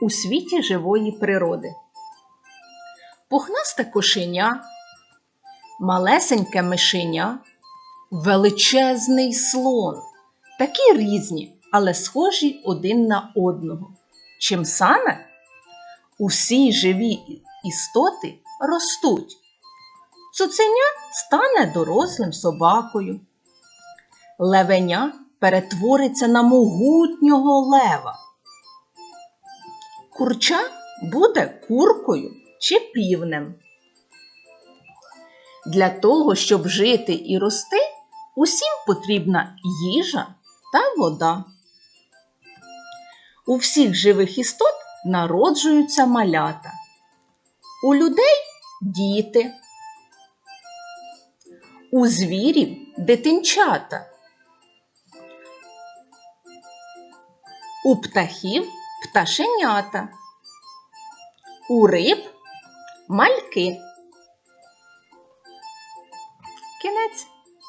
у світі живої природи. Пухнасте кошеня, малесеньке мишеня, величезний слон. Такі різні, але схожі один на одного. Чим саме? Усі живі істоти ростуть. Цуценя стане дорослим собакою. Левеня перетвориться на могутнього лева. Курча буде куркою чи півнем. Для того, щоб жити і рости, усім потрібна їжа та вода. У всіх живих істот народжуються малята. У людей діти. У звірів дитинчата. У птахів пташенята. У риб мальки. Кінець.